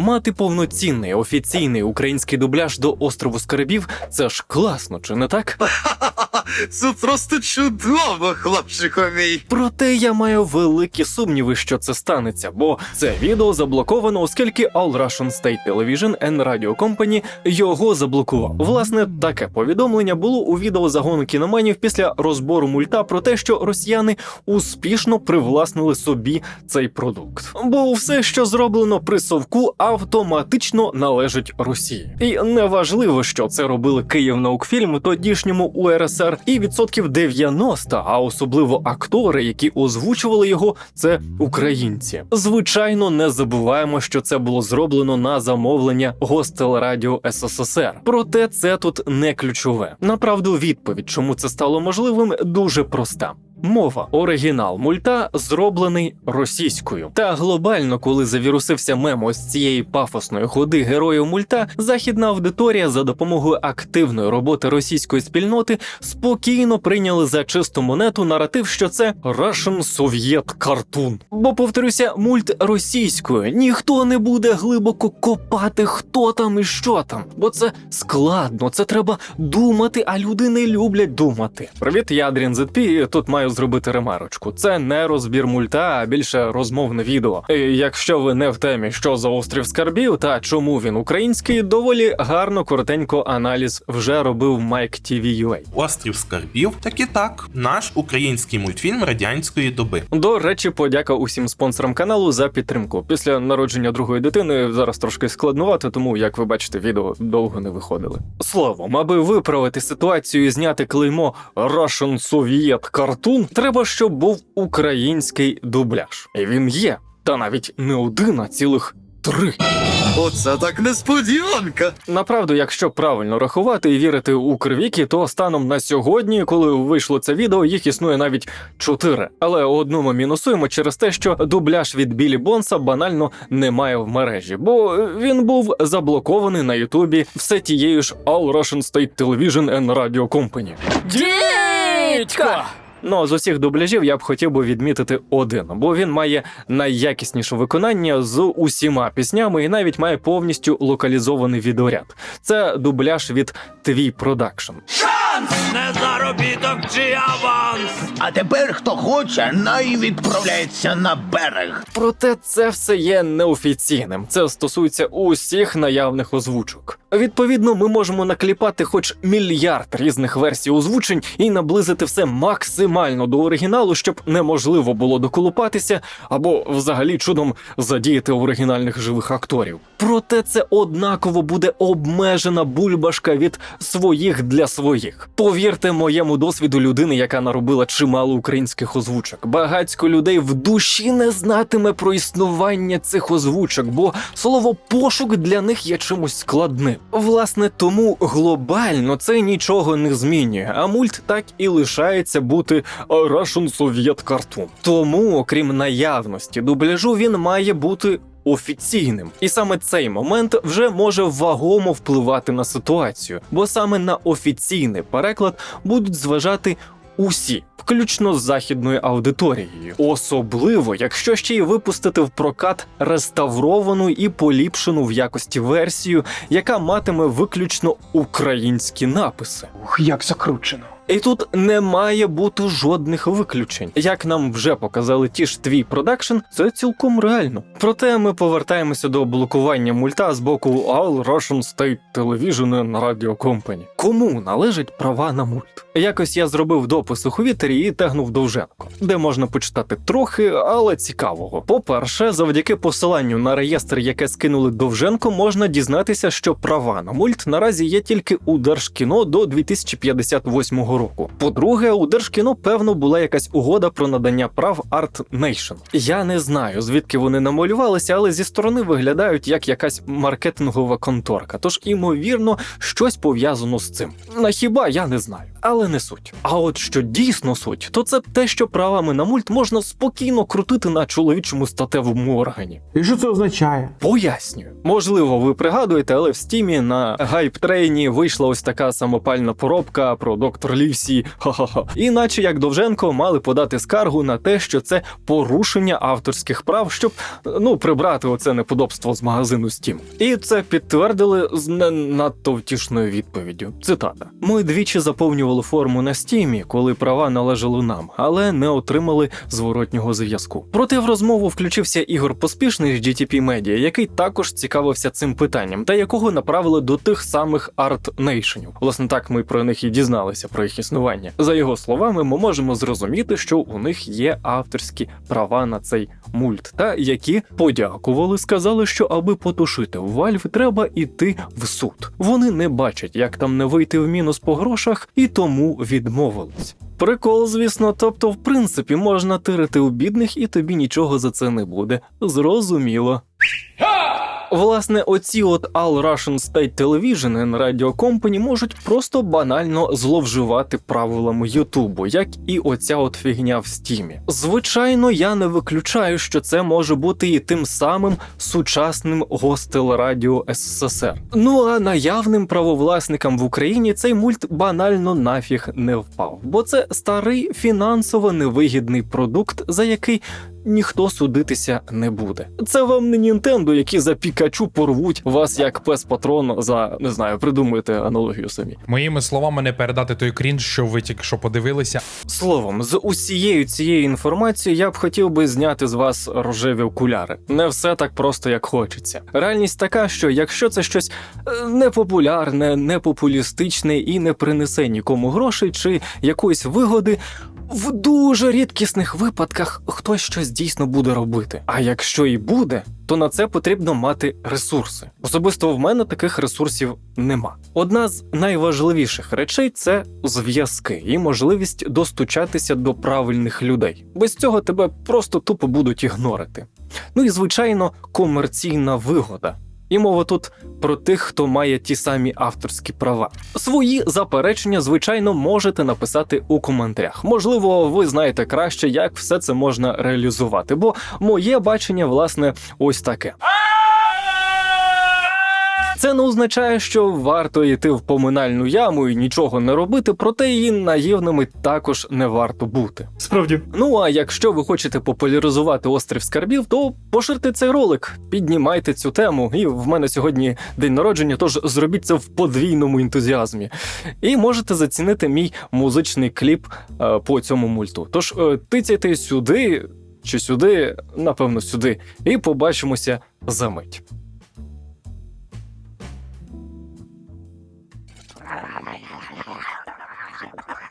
Мати повноцінний офіційний український дубляж до острову Скарбів це ж класно, чи не так? Це просто чудово, хлопчику мій. Проте я маю великі сумніви, що це станеться, бо це відео заблоковано, оскільки All Russian State Television and Radio Company його заблокував. Власне, таке повідомлення було у відео загону кіноманів після розбору мульта про те, що росіяни успішно привласнили собі цей продукт. Бо все, що зроблено при совку, автоматично належить Росії. І неважливо, що це робили Київнаукфільм тодішньому УРСР, і відсотків 90, а особливо актори, які озвучували його, це українці. Звичайно, не забуваємо, що це було зроблено на замовлення Гостелерадіо СССР. Проте це тут не ключове. Направду, відповідь, чому це стало можливим, дуже проста. Мова оригінал мульта зроблений російською. Та глобально, коли завірусився мем ось цієї пафосної ходи героїв мульта, західна аудиторія за допомогою активної роботи російської спільноти спокійно прийняли за чисту монету наратив, що це Russian Soviet Cartoon. Бо повторюся, мульт російською ніхто не буде глибоко копати, хто там і що там, бо це складно, це треба думати, а люди не люблять думати. Привіт, я Адрін і тут маю зробити ремарочку. Це не розбір мульта, а більше розмовне відео. І якщо ви не в темі, що за острів скарбів та чому він український, доволі гарно коротенько аналіз вже робив Майк TV.ua. Острів скарбів, так і так, наш український мультфільм радянської доби. До речі, подяка усім спонсорам каналу за підтримку. Після народження другої дитини зараз трошки складнувато, тому як ви бачите, відео довго не виходили. Словом, аби виправити ситуацію і зняти клеймо Russian Soviet Cartoon, треба, щоб був український дубляж. І він є, та навіть не один, а цілих три. Оце так несподіванка. Направду, якщо правильно рахувати і вірити у кривіки, то станом на сьогодні, коли вийшло це відео, їх існує навіть чотири. Але одну ми мінусуємо через те, що дубляж від Білі Бонса банально немає в мережі, бо він був заблокований на Ютубі все тією ж All Russian State Television and Radio Company. Дідька! Ну, з усіх дубляжів я б хотів би відмітити один, бо він має найякісніше виконання з усіма піснями і навіть має повністю локалізований відеоряд. Це дубляж від Твій Продакшн. Не заробіток чи аванс. А тепер хто хоче, най відправляється на берег. Проте це все є неофіційним. Це стосується усіх наявних озвучок. Відповідно, ми можемо накліпати хоч мільярд різних версій озвучень і наблизити все максимально до оригіналу, щоб неможливо було доколупатися або взагалі чудом задіяти оригінальних живих акторів. Проте це однаково буде обмежена бульбашка від своїх для своїх. Повірте моєму досвіду людини, яка наробила чимало українських озвучок. Багацько людей в душі не знатиме про існування цих озвучок, бо слово пошук для них є чимось складним. Власне, тому глобально це нічого не змінює, а мульт так і лишається бути Russian Soviet Cartoon. Тому, окрім наявності дубляжу, він має бути офіційним. І саме цей момент вже може вагомо впливати на ситуацію, бо саме на офіційний переклад будуть зважати. Усі, включно з західною аудиторією, особливо якщо ще й випустити в прокат реставровану і поліпшену в якості версію, яка матиме виключно українські написи. Ух, як закручено. І тут не має бути жодних виключень. Як нам вже показали ті ж твій продакшн, це цілком реально. Проте ми повертаємося до блокування мульта з боку All Russian State Television and Radio Company. Кому належать права на мульт? Якось я зробив допис у Хвітері і тегнув Довженко, де можна почитати трохи, але цікавого. По-перше, завдяки посиланню на реєстр, яке скинули Довженко, можна дізнатися, що права на мульт наразі є тільки у Держкіно до 2058 року. По-друге, у Держкіно, певно, була якась угода про надання прав Art Nation. Я не знаю, звідки вони намалювалися, але зі сторони виглядають як якась маркетингова конторка. Тож, імовірно, щось пов'язано з цим. На хіба я не знаю. Але не суть. А от що дійсно суть, то це те, що правами на мульт можна спокійно крутити на чоловічому статевому органі. І що це означає? Пояснюю. Можливо, ви пригадуєте, але в стімі на гайп-трейні вийшла ось така самопальна поробка про доктор Лівсі. Ха-ха-ха. Іначе як Довженко мали подати скаргу на те, що це порушення авторських прав, щоб ну прибрати оце неподобство з магазину Steam. І це підтвердили з не надто втішною відповіддю. Цитата: ми двічі заповнювали форму на стімі, коли права належали нам, але не отримали зворотнього зв'язку. Проте в розмову включився Ігор Поспішний з GTP Media, який також цікавився цим питанням, та якого направили до тих самих Art Nation. Власне, так ми про них і дізналися про їх існування. За його словами, ми можемо зрозуміти, що у них є авторські права на цей мульт, та які подякували, сказали, що аби потушити Valve, треба іти в суд. Вони не бачать, як там не вийти в мінус по грошах, і тому відмовились. Прикол, звісно, тобто, в принципі, можна тирити у бідних, і тобі нічого за це не буде. Зрозуміло. Власне, оці от All Russian State Television and Radio Company можуть просто банально зловживати правилами Ютубу, як і оця от фігня в стімі. Звичайно, я не виключаю, що це може бути і тим самим сучасним гостелрадіо СССР. Ну а наявним правовласникам в Україні цей мульт банально нафіг не впав, бо це старий фінансово невигідний продукт, за який ніхто судитися не буде. Це вам не Нінтендо, які за Пікачу порвуть вас як пес патрон за не знаю, придумуйте аналогію самі. Моїми словами не передати той крінж, що ви тільки що подивилися. Словом, з усією цією інформацією я б хотів би зняти з вас рожеві окуляри. Не все так просто, як хочеться. Реальність така, що якщо це щось е, непопулярне, непопулістичне і не принесе нікому грошей чи якоїсь вигоди. В дуже рідкісних випадках хтось щось дійсно буде робити. А якщо і буде, то на це потрібно мати ресурси. Особисто в мене таких ресурсів нема. Одна з найважливіших речей це зв'язки і можливість достучатися до правильних людей. Без цього тебе просто тупо будуть ігнорити. Ну і звичайно, комерційна вигода. І мова тут про тих, хто має ті самі авторські права. Свої заперечення, звичайно, можете написати у коментарях. Можливо, ви знаєте краще, як все це можна реалізувати, бо моє бачення, власне, ось таке. Це не означає, що варто йти в поминальну яму і нічого не робити, проте і наївними також не варто бути. Справді. Ну а якщо ви хочете популяризувати острів скарбів, то поширте цей ролик, піднімайте цю тему. І в мене сьогодні день народження, тож зробіть це в подвійному ентузіазмі. І можете зацінити мій музичний кліп е, по цьому мульту. Тож е, тицяйте сюди чи сюди, напевно, сюди, і побачимося за мить. Oh, il y en.